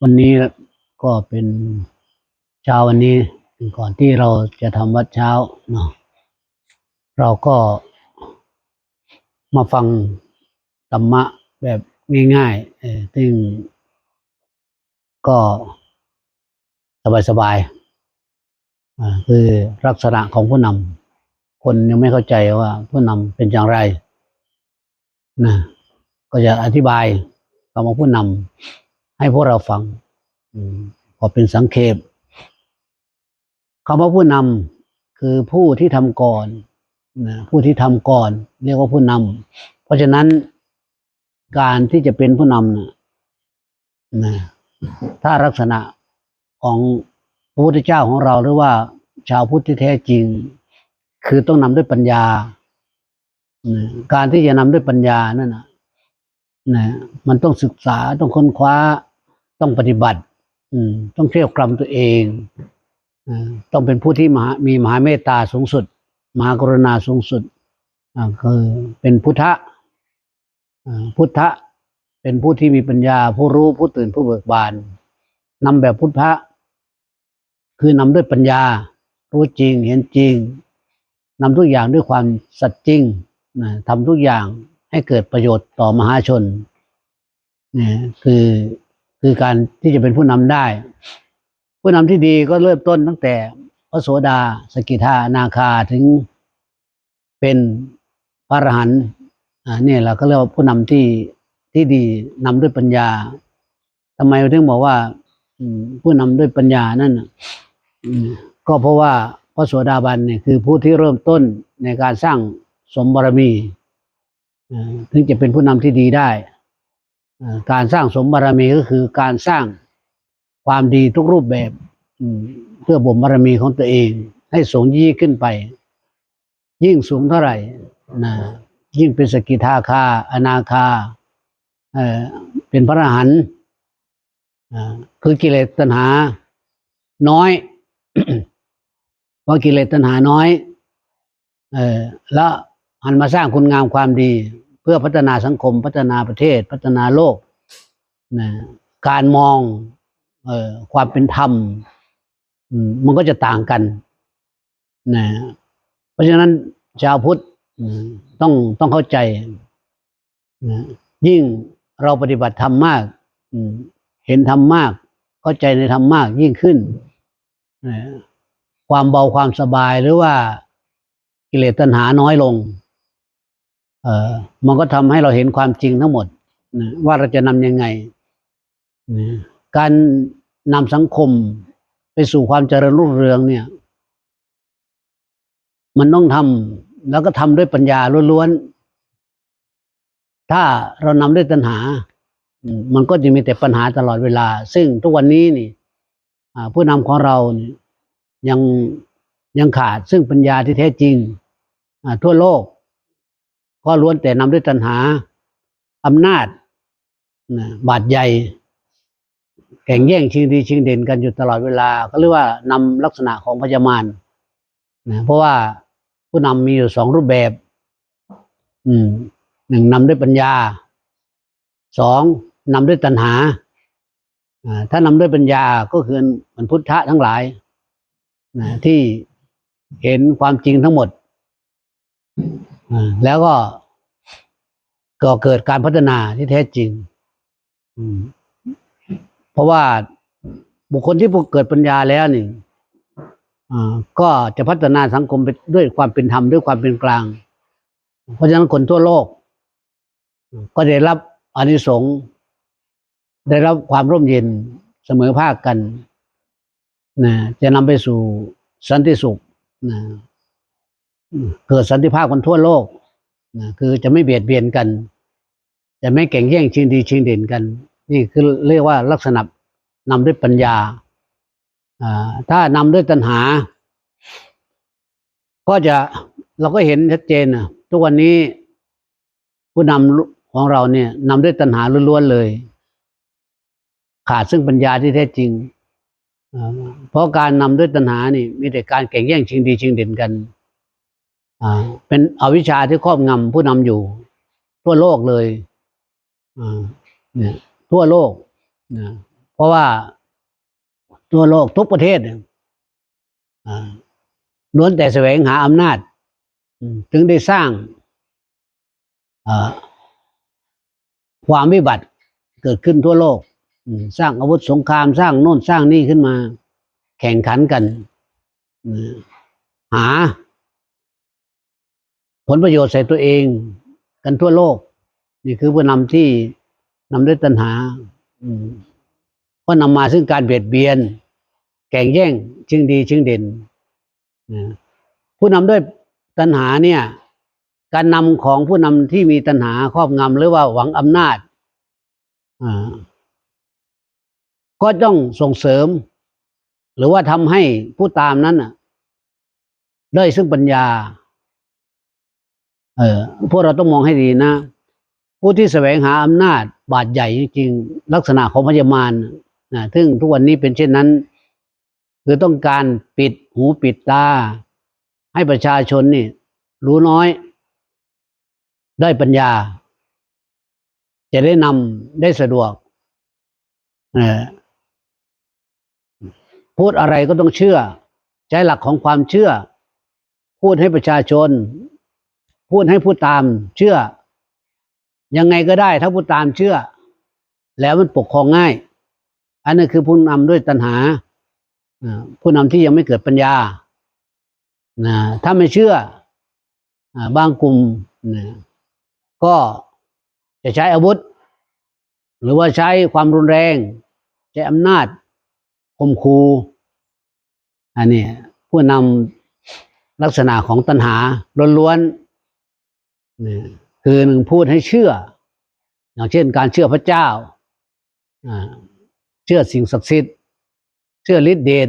วันนี้ก็เป็นเช้าวันนี้ก่อนที่เราจะทำวัดเช้าเนาะเราก็มาฟังธรรมะแบบง่ายๆซึ่งก็สบายๆคือลักษณะของผู้นำคนยังไม่เข้าใจว่าผู้นำเป็นอย่างไรนะ ก็จะอธิบายคำว่าผู้นำให้พวกเราฟังพอเป็นสังเขปคำว่าผู้นำคือผู้ที่ทำก่อนนะผู้ที่ทำก่อน เรียกว่าผู้นำเพราะฉะนั้นการที่จะเป็นผู้นำนะนะถ้าลักษณะของพระพุทธเจ้าของเราหรือว่าชาวพุทธที่แท้จริง คือต้องนำด้วยปัญญานะการที่จะนำด้วยปัญญานั่นนะ นะมันต้องศึกษาต้องค้นคว้าต้องปฏิบัติ อืม ต้องเที่ยวกรรมตัวเองอต้องเป็นผู้ที่มหามีมหาเมตตาสูงสุด มหากรุณาสูงสุดคือเป็นพุทธะพุทธะเป็นผู้ที่มีปัญญา ผู้รู้ผู้ตื่นผู้เบิกบานนำแบบพุทธะคือนำด้วยปัญญา รู้จริงเห็นจริงนำทุกอย่างด้วยความสัตย์จริงนะทำทุกอย่าง ให้เกิดประโยชน์ต่อมหาชนเนี่ยคือคือการที่จะเป็นผู้นำได้ ผู้นำที่ดีก็เริ่มต้นตั้งแต่พระโสดาสกิทานาคาถึงเป็นพระอรหันต์อ่าเนี่ยเราก็เรียกว่าผู้นำที่ที่ดีนำด้วยปัญญาทำไมเราถึงบอกว่าผู้นำด้วยปัญญานั่นก็เพราะว่าพระโสดาบันเนี่ยคือผู้ที่เริ่มต้นในการสร้างสมบารมี ถึงจะเป็นผู้นำที่ดีได้การสร้างสมบารมีก็คือการสร้างความดีทุกรูปแบบเพื่อบ่มบารมีของตัวเอง ให้สูงยี่งขึ้นไป ยิ่งสูงเท่าไหร่นะยิ่งเป็นสกิทาคา อนาคาเออเป็นพระอรหันต์คือกิเลสตัณหา น้อยเพราะกิเลสตัณหาน้อย เออแล้ว หันมาสร้างคุณงามความดี เพื่อพัฒนาสังคม พัฒนาประเทศ พัฒนาโลกนะการมองเออความเป็นธรรมมันก็จะต่างกันนะเพราะฉะนั้นชาวพุทธต้องต้องเข้าใจนะยิ่งเราปฏิบัติธรรมมากเห็นธรรมมาก เข้าใจในธรรมมากยิ่งขึ้นนะความเบาความสบายหรือว่ากิเลสตัณหาน้อยลง เออมันก็ทำให้เราเห็นความจริงทั้งหมดนะว่าเราจะนำยังไงนะการนำสังคมไปสู่ความเจริญรุ่งเรืองเนี่ย มันต้องทำแล้วก็ทำด้วยปัญญาล้วนๆ ถ้าเรานำด้วยตัณหา มันก็จะมีแต่ปัญหาตลอดเวลา ซึ่งทุกวันนี้นี่ผู้นำของเรานี่ยังยังขาดซึ่งปัญญาที่แท้จริงทั่วโลก ก็ล้วนแต่นำด้วยตัณหาอำนาจนะบาดใหญ่แข่งแย่งชิงดีชิงเด่นกันอยู่ตลอดเวลา ก็เรียกว่านำลักษณะของพญามารนะเพราะว่าผู้นำมีอยู่สองรูปแบบ อืมหนึ่งนำด้วยปัญญาสองนำด้วยตัณหาถ้านำด้วยปัญญาก็คือมันพุทธะทั้งหลายนะที่เห็นความจริงทั้งหมด แล้วก็ก็เกิดการพัฒนาที่แท้จริงเพราะว่าบุคคลที่เกิดปัญญาแล้วนี่ก็จะพัฒนาสังคมไปด้วยความเป็นธรรมด้วยความเป็นกลาง เพราะฉะนั้นคนทั่วโลก ก็ได้รับอานิสงส์ได้รับความร่มเย็นเสมอภาคกันนะจะนำไปสู่สันติสุขนะ เกิดสันติภาพกันทั่วโลกนะคือจะไม่เบียดเบียนกัน จะไม่แข่งแย่งชิงดีชิงเด่นกัน นี่คือเรียกว่าลักษณะนำด้วยปัญญาอ่าถ้านำด้วยตัณหา ก็จะเราก็เห็นชัดเจนนะทุกวันนี้ผู้นำของเราเนี่ยนำด้วยตัณหาล้วนๆเลย ขาดซึ่งปัญญาที่แท้จริงอ่าเพราะการนำด้วยตัณหานี่ มีแต่การแข่งแย่งชิงดีชิงเด่นกัน เป็นอวิชชาที่ครอบงำผู้นำอยู่ ทั่วโลกเลยเนี่ยทั่วโลกนะเพราะว่าทั่วโลกทุกประเทศล้วนแต่แสวงหาอำนาจถึงได้สร้างความวิบัติเกิดขึ้นทั่วโลก สร้างอาวุธสงครามสร้างโน่นสร้างนี่ขึ้นมา แข่งขันกัน หา ผลประโยชน์ใส่ตัวเองกันทั่วโลก นี่คือผู้นำที่นำด้วยตัณหาก็นำมาซึ่งการเบียดเบียนแข่งแย่งชิงดีชิงเด่นผู้นำด้วยตัณหาเนี่ย การนำของผู้นำที่มีตัณหาครอบงำหรือว่าหวังอำนาจก็ต้องส่งเสริม หรือว่าทำให้ผู้ตามนั้นได้ซึ่งปัญญา เออพวกเราต้องมองให้ดีนะ ผู้ที่แสวงหาอำนาจบาดใหญ่จริงๆลักษณะของพญามารนะซึ่งทุกวันนี้เป็นเช่นนั้น คือต้องการปิดหูปิดตา ให้ประชาชนนี่ รู้น้อย ได้ปัญญา จะได้นำได้สะดวกเออพูดอะไรก็ต้องเชื่อ ใช้หลักของความเชื่อ พูดให้ประชาชน พูดให้ผู้ตามเชื่อ ยังไงก็ได้ถ้าผู้ตามเชื่อ แล้วมันปกครองง่าย อันนั้นคือผู้นำด้วยตัณหาผู้นำที่ยังไม่เกิดปัญญาถ้าไม่เชื่อบางกลุ่มก็จะใช้อาวุธ หรือว่าใช้ความรุนแรงใช้อำนาจข่มขู่อันนี้ผู้นำลักษณะของตัณหาล้วนๆ คือหนึ่งพูดให้เชื่อ อย่างเช่นการเชื่อพระเจ้า เชื่อสิ่งศักดิ์สิทธิ์ เชื่อฤทธิเดช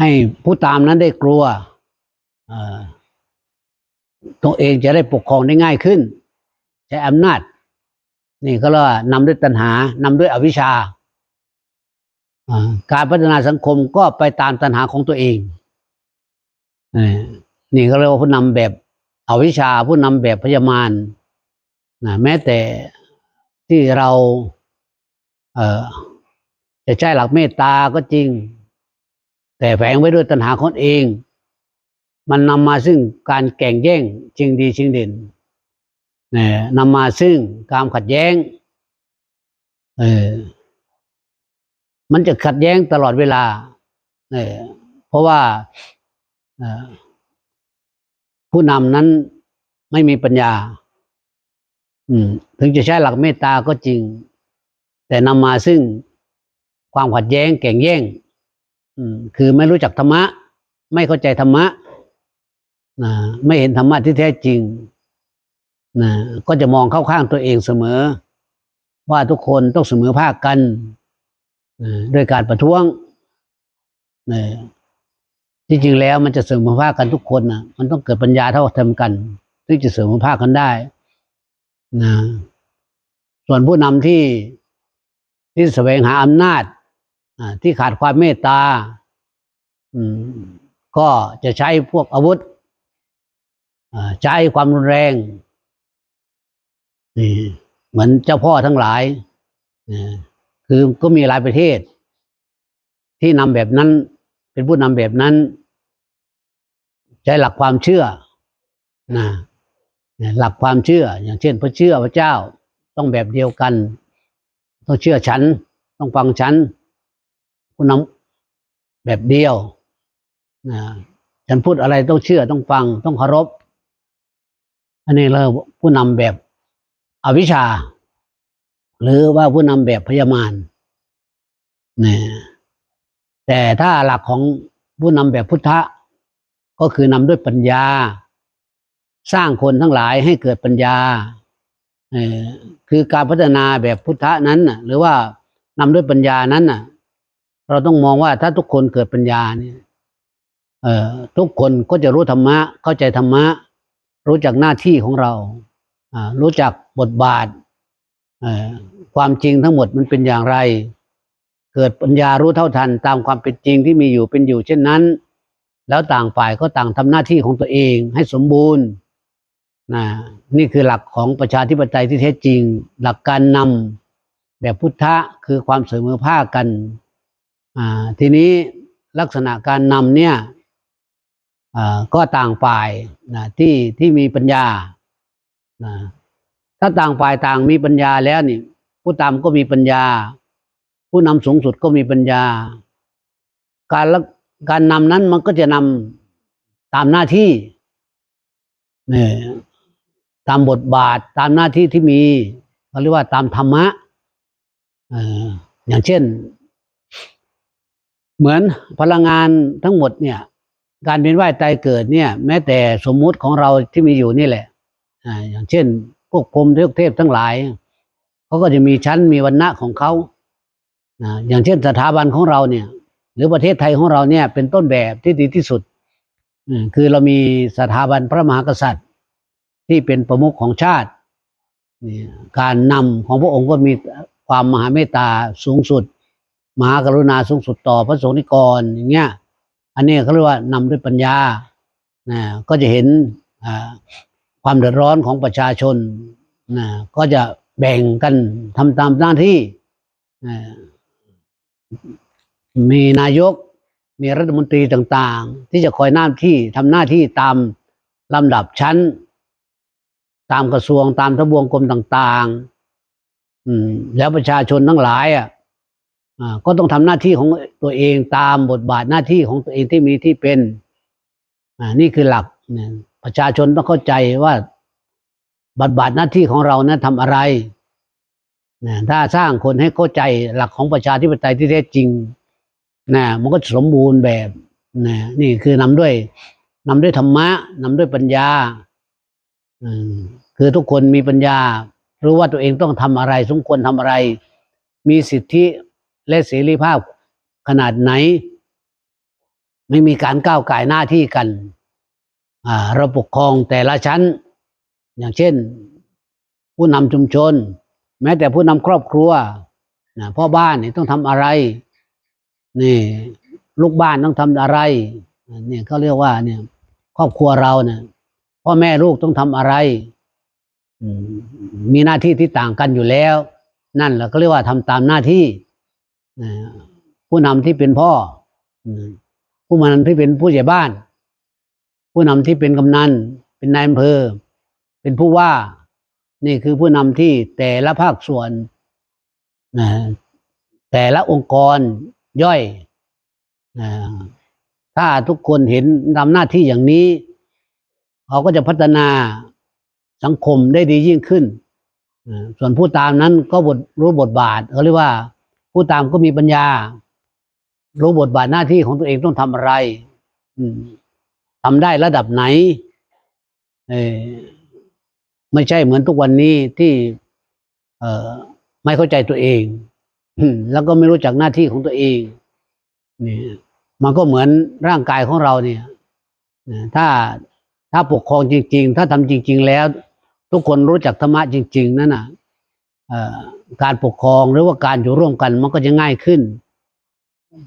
ให้ผู้ตามนั้นได้กลัวตัวเองจะได้ปกครองได้ง่ายขึ้น ใช้อำนาจ นี่ก็เรียกว่านำด้วยตัณหานำด้วยอวิชชาอ่าการพัฒนาสังคมก็ไปตามตัณหาของตัวเอง นี่ก็เรียกว่าผู้นำแบบอวิชชาผู้นำแบบพยามารนะแม้แต่ที่เรา เออจะใช้หลักเมตตาก็จริง แต่แฝงไว้ด้วยตัณหาของเอง มันนำมาซึ่งการแก่งแย่งชิงดีชิงเด่นนะนำมาซึ่งการขัดแย้ง เออมันจะขัดแย้งตลอดเวลา เออเพราะว่า เออ ผู้นำนั้นไม่มีปัญญา อืม ถึงจะใช้หลักเมตตาก็จริง แต่นำมาซึ่งความขัดแย้งแก่งแย่ง อืม คือไม่รู้จักธรรมะ ไม่เข้าใจธรรมะนะไม่เห็นธรรมะที่แท้จริงนะก็จะมองเข้าข้างตัวเองเสมอ ว่าทุกคนต้องเสมอภาคกันนะด้วยการประท้วงนะ ที่จริงแล้วมันจะเสริมอภาคกันทุกคนนะมันต้องเกิดปัญญาเท่าเทียมกันถึงจะเสริมอภาคกันได้นะส่วนผู้นำที่ที่แสวงหาอำนาจที่ขาดความเมตตาอืมก็จะใช้พวกอาวุธใช้ความรุนแรงนี่เหมือนเจ้าพ่อทั้งหลายนะคือก็มีหลายประเทศ ที่นำแบบนั้น เป็นผู้นำแบบนั้น ใช้หลักความเชื่อนะหลักความเชื่อ อย่างเช่น พระเชื่อพระเจ้าต้องแบบเดียวกัน ต้องเชื่อฉัน ต้องฟังฉันผู้นำแบบเดียวนะฉันพูดอะไรต้องเชื่อต้องฟังต้องเคารพอันนี้เราผู้นำแบบอวิชชา หรือว่าผู้นำแบบพยามารนะแต่ถ้าหลักของผู้นำแบบพุทธะ ก็คือนำด้วยปัญญา สร้างคนทั้งหลายให้เกิดปัญญาคือการพัฒนาแบบพุทธะนั้นหรือว่านำด้วยปัญญานั้นเราต้องมองว่าถ้าทุกคนเกิดปัญญาเนี่ยทุกคนก็จะรู้ธรรมะ เข้าใจธรรมะ รู้จักหน้าที่ของเรารู้จักบทบาทความจริงทั้งหมดมันเป็นอย่างไร เกิดปัญญารู้เท่าทันตามความเป็นจริงที่มีอยู่เป็นอยู่เช่นนั้น แล้วต่างฝ่ายก็ต่างทำหน้าที่ของตัวเองให้สมบูรณ์นะนี่คือหลักของประชาธิปไตยที่แท้จริง หลักการนำแบบพุทธะคือความเสมอภาคกันอ่าทีนี้ลักษณะการนำเนี่ยอ่าก็ต่างฝ่ายนะที่ที่มีปัญญานะถ้าต่างฝ่ายต่างมีปัญญาแล้วนี่ผู้ตามก็มีปัญญา ผู้นำสูงสุดก็มีปัญญา การละ การนำนั้นมันก็จะนำตามหน้าที่เนี่ยตามบทบาทตามหน้าที่ที่มีเขาเรียกว่าตามธรรมะอย่างเช่น เหมือนพลังงานทั้งหมดเนี่ย การเวียนว่ายตายเกิดเนี่ย แม้แต่สมมุติของเราที่มีอยู่นี่แหละอย่างเช่น พวกพรมเทพเทพทั้งหลายเขาก็จะมีชั้นมีวรรณะของเขาอย่างเช่นสถาบันของเราเนี่ย รือประเทศไทยของเราเนี่ยเป็นต้นแบบที่ดีที่สุด คือเรามีสถาบันพระมหากษัตริย์ ที่เป็นประมุขของชาติ การนำของพระองค์ก็มีความมหาเมตตาสูงสุด มหากรุณาสูงสุดต่อพระสงฆ์นิกรอย่างเงี้ยอันนี้เขาเรียกว่านำด้วยปัญญานะก็จะเห็นความเดือดร้อนของประชาชนนะก็จะแบ่งกันทำตามหน้าที่นะ มีนายก มีรัฐมนตรีต่างๆ ที่จะคอยหน้าที่ทำหน้าที่ตามลำดับชั้น ตามกระทรวงตามทบวงกรมต่างๆอืมแล้วประชาชนทั้งหลายอะก็ต้องทำหน้าที่ของตัวเองตามบทบาทหน้าที่ของตัวเองที่มีที่เป็นอ่านี่คือหลักเนี่ยประชาชนต้องเข้าใจว่าบทบาทหน้าที่ของเรานะทำอะไรนะถ้าสร้างคนให้เข้าใจหลักของประชาธิปไตยที่แท้จริง นะมันก็สมบูรณ์แบบนะนี่คือนำด้วยนำด้วยธรรมะนำด้วยปัญญาอคือทุกคนมีปัญญา รู้ว่าตัวเองต้องทำอะไร สมควรทำอะไร มีสิทธิและเสรีภาพขนาดไหน ไม่มีการก้าวไก่หน้าที่กันอ่าเราปกครองแต่ละชั้น อย่างเช่น ผู้นำชุมชน แม้แต่ผู้นำครอบครัวนะพ่อบ้านนี่ต้องทำอะไร นี่ลูกบ้านต้องทำอะไรเนี่ยเขาเรียกว่าเนี่ย ครอบครัวเราเนี่ยพ่อแม่ลูกต้องทำอะไรมีหน้าที่ที่ต่างกันอยู่แล้ว นั่นแหละก็เรียกว่าทำตามหน้าที่ผู้นำที่เป็นพ่ออืมผู้นำที่เป็นผู้ใหญ่บ้าน ผู้นำที่เป็นกำนันเป็นนายอำเภอ เป็นผู้ว่า นี่คือผู้นำที่แต่ละภาคส่วนแต่ละองค์กร ย่อยนะถ้าทุกคนเห็นทำหน้าที่อย่างนี้ เขาก็จะพัฒนาสังคมได้ดียิ่งขึ้น ส่วนผู้ตามนั้นก็บทรู้บทบาทเขาเรียกว่า ผู้ตามก็มีปัญญา รู้บทบาทหน้าที่ของตัวเองต้องทำอะไรทำได้ระดับไหนเออไม่ใช่เหมือนทุกวันนี้ที่ไม่เข้าใจตัวเอง แล้วก็ไม่รู้จักหน้าที่ของตัวเองนี่มันก็เหมือนร่างกายของเราเนี่ยถ้าถ้าปกครองจริง ๆ ถ้าทำจริง ๆ แล้ว ทุกคนรู้จักธรรมะจริง ๆ นั่นน่ะการปกครองหรือว่าการอยู่ร่วมกันมันก็จะง่ายขึ้น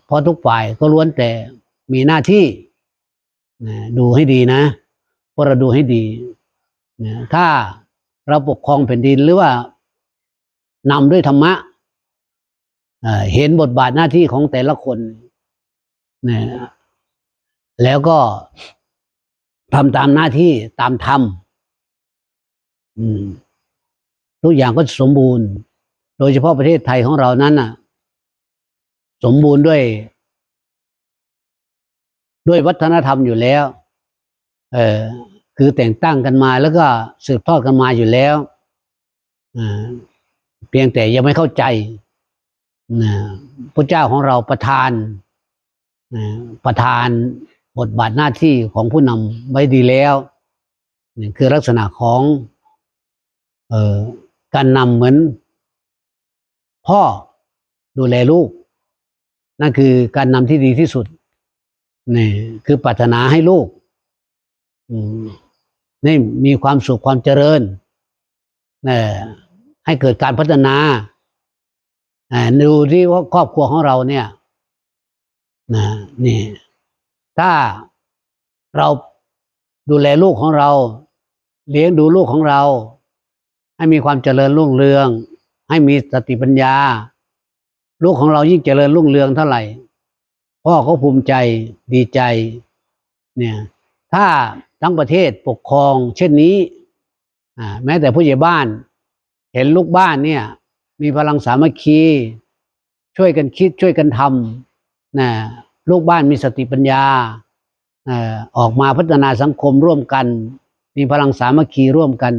เพราะทุกฝ่ายก็ล้วนแต่มีหน้าที่ดูให้ดีนะพวกเราดูให้ดีถ้าเราปกครองแผ่นดินหรือว่านำด้วยธรรมะ เห็นบทบาทหน้าที่ของแต่ละคนนะแล้วก็ทำตามหน้าที่ตามธรรมทุกอย่างก็สมบูรณ์ โดยเฉพาะประเทศไทยของเรานั้นน่ะ สมบูรณ์ด้วย ด้วยวัฒนธรรมอยู่แล้ว เออคือแต่งตั้งกันมาแล้วก็สืบทอดกันมาอยู่แล้วเพียงแต่ยังไม่เข้าใจ นะพระเจ้าของเราประทานนะประทานบทบาทหน้าที่ของผู้นำไว้ดีแล้วนี่คือลักษณะของเออการนำเหมือน พ่อดูแลลูก นั่นคือการนำที่ดีที่สุดนี่คือปรารถนาให้ลูกนี่มีความสุขความเจริญเอ่ให้เกิดการพัฒนา ดูที่ว่าครอบครัวของเราเนี่ยนะนี่ ถ้าเราดูแลลูกของเรา เลี้ยงดูลูกของเรา ให้มีความเจริญรุ่งเรือง ให้มีสติปัญญา ลูกของเรายิ่งเจริญรุ่งเรืองเท่าไหร่พ่อเขาภูมิใจดีใจ เนี่ย ถ้าทั้งประเทศปกครอง เช่นนี้อ่าแม้แต่ผู้ใหญ่บ้าน เห็นลูกบ้านเนี่ย มีพลังสามัคคี ช่วยกันคิดช่วยกันทำนะลูกบ้านมีสติปัญญาออกมาพัฒนาสังคมร่วมกัน มีพลังสามัคคีร่วมกัน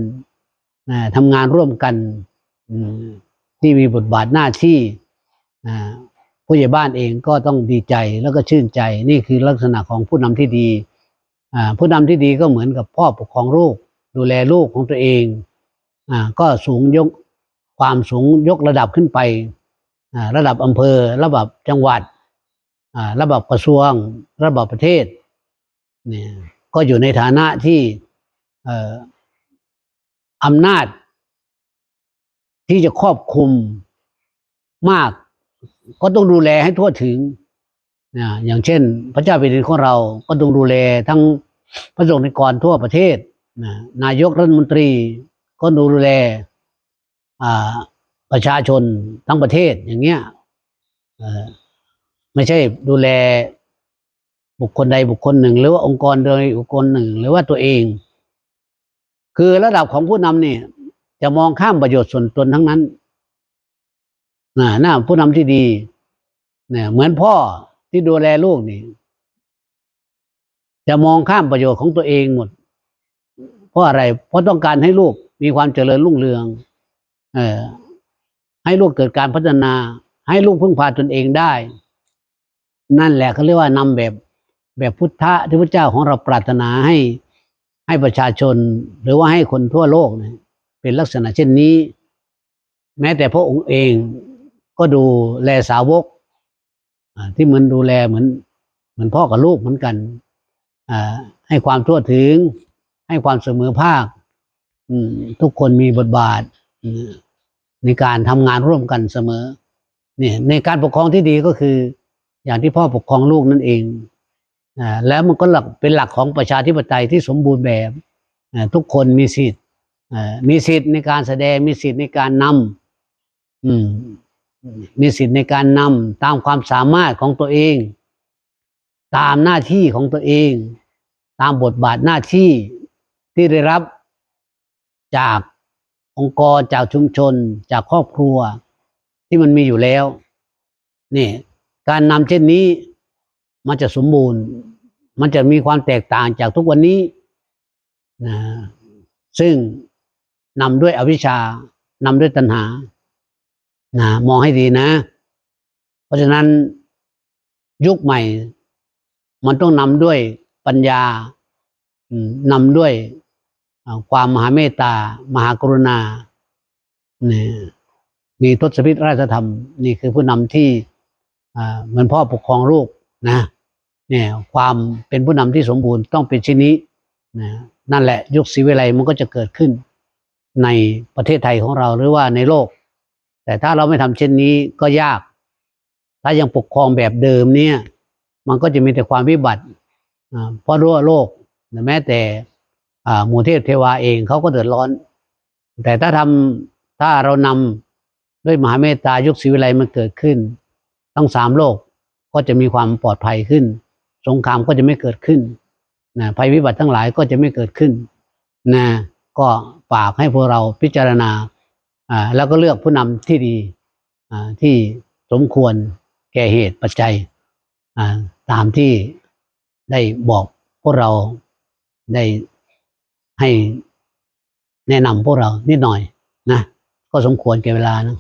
ทำงานร่วมกันที่มีบทบาทหน้าที่ผู้ใหญ่บ้านเองก็ต้องดีใจแล้วก็ชื่นใจ นี่คือลักษณะของผู้นำที่ดีผู้นำที่ดีก็เหมือนกับพ่อปกครองลูก ดูแลลูกของตัวเองอก็สูงยก ความสูงยกระดับขึ้นไประดับอำเภอ ระดับจังหวัดระดับกระทรวง ระดับประเทศเนี่ยก็อยู่ในฐานะที่อำนาจ ที่จะครอบคลุมมาก ก็ต้องดูแลให้ทั่วถึงนะอย่างเช่น พระเจ้าแผ่นดินของเราก็ต้องดูแลทั้งพระสงฆ์ในกรทั่วประเทศนะนายกรัฐมนตรีก็ดูแล ประชาชนทั้งประเทศอย่างเงี้ยไม่ใช่ดูแลบุคคลใดบุคคลหนึ่ง หรือว่าองค์กรโดยบุคคลหนึ่ง หรือว่าตัวเอง คือระดับของผู้นำเนี่ยจะมองข้ามประโยชน์ส่วนตนทั้งนั้นนะน่าผู้นำที่ดีเนี่ยเหมือนพ่อที่ดูแลลูกนี่ จะมองข้ามประโยชน์ของตัวเองหมด เพราะอะไร เพราะต้องการให้ลูกมีความเจริญรุ่งเรือง เออให้ลูกเกิดการพัฒนา ให้ลูกพึ่งพาตนเองได้ นั่นแหละเขาเรียกว่านำแบบแบบพุทธะที่พระเจ้าของเราปรารถนาให้ให้ประชาชน หรือว่าให้คนทั่วโลกเนี่ยเป็นลักษณะเช่นนี้ แม้แต่พระองค์เองก็ดูแลสาวกที่เหมือนดูแลเหมือนเหมือนพ่อกับลูกเหมือนกันอให้ความทั่วถึง ให้ความเสมอภาคอืทุกคนมีบทบาทอื ในการทำงานร่วมกันเสมอเนี่ยในการปกครองที่ดีก็คือ อย่างที่พ่อปกครองลูกนั่นเองอ่าแล้วมันก็หลักเป็นหลักของประชาธิปไตยที่สมบูรณ์แบบอ่าทุกคนมีสิทธิ์อ่อมีสิทธิ์ในการแสดงมีสิทธิ์ในการนำอืม มีสิทธิ์ในการนำตามความสามารถของตัวเอง ตามหน้าที่ของตัวเอง ตามบทบาทหน้าที่ที่ได้รับจาก องค์กรจากชุมชนจากครอบครัว ที่มันมีอยู่แล้วนี่การนำเช่นนี้มันจะสมบูรณ์ มันจะมีความแตกต่างจากทุกวันนี้นะซึ่งนำด้วยอวิชชานำด้วยตัณหานะมองให้ดีนะ เพราะฉะนั้นยุคใหม่ มันต้องนำด้วยปัญญานำด้วย ความมหาเมตตา มหากรุณาเนี่ยมีทศพิธราชธรรม นี่คือผู้นำที่เหมือนพ่อปกครองลูกนะเนี่ยความเป็นผู้นำที่สมบูรณ์ต้องเป็นเช่นนี้นะนั่นแหละยุคศรีวิไลมันก็จะเกิดขึ้นในประเทศไทยของเราหรือว่าในโลก แต่ถ้าเราไม่ทำเช่นนี้ก็ยาก ถ้ายังปกครองแบบเดิมเนี่ย มันก็จะมีแต่ความวิบัติอ่าเพราะรู้ว่าโลกแม้แต่ หมู่เทพเทวาเองเขาก็เดือดร้อน แต่ถ้าทำถ้าเรานำด้วยมหาเมตตายุคศรีวิไลมันเกิดขึ้น ทั้งสามโลกก็จะมีความปลอดภัยขึ้น สงครามก็จะไม่เกิดขึ้นนะภัยพิบัติทั้งหลายก็จะไม่เกิดขึ้นนะก็ฝากให้พวกเราพิจารณาอ่าแล้วก็เลือกผู้นำที่ดีอ่าที่สมควรแก่เหตุปัจจัยอ่าตามที่ได้บอกพวกเราได้ ให้แนะนำพวกเรานิดหน่อยนะ ก็สมควรแก่เวลานะ